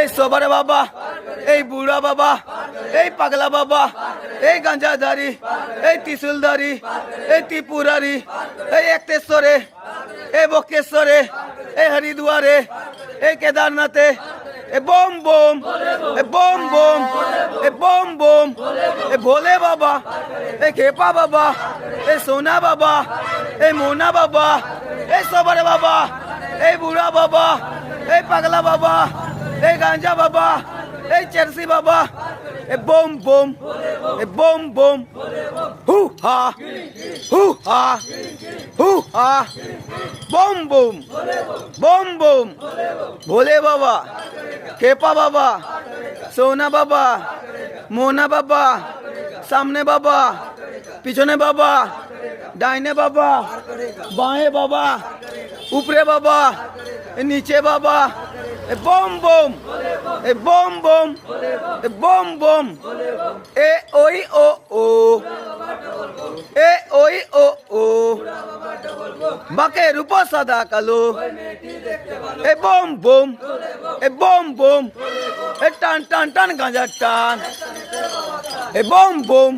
এই সবারে বাবা, এই বুড়া বাবা, এই পাগলা বাবা, এই গাঞ্জাধারী এই ত্রিশুলধারী, এই ত্রিপুরারি, এই একতেশ্বরে এই বক্রেশ্বরে এই হরিদ্বারে এই কেদারনাথে এ বোম বোম এ বোম বোম এ বোম বোম এ ভোলে বাবা এ খেপা বাবা এ সোনা বাবা, এই মোনা বাবা, এই সবারে বাবা, এই বুড়া বাবা, এই পাগলা বাবা এই গাঞ্জা বাবা, এই চেরসি বাবা, এ বোম বোম, এ বোম বোম। হু হা হু হা হু হা বোম বোম বোম বোম। ভোলে বাবা, খেপা বাবা, সোনা বাবা, মোনা বাবা, সামনে বাবা, পিছনে বাবা, ডাইনে বাবা, বাঁয়ে বাবা, উপরে বাবা নিচে বাবা, এ বোম বোম, এ বোম বোম, এ বোম বোম, এ ওই ও ও, এ ওই ও ও, বাকে রূপ সাদা কালো, এ বোম বোম, এ বোম বোম, এ টান টান টান গাঁজা টান, এ বোম বোম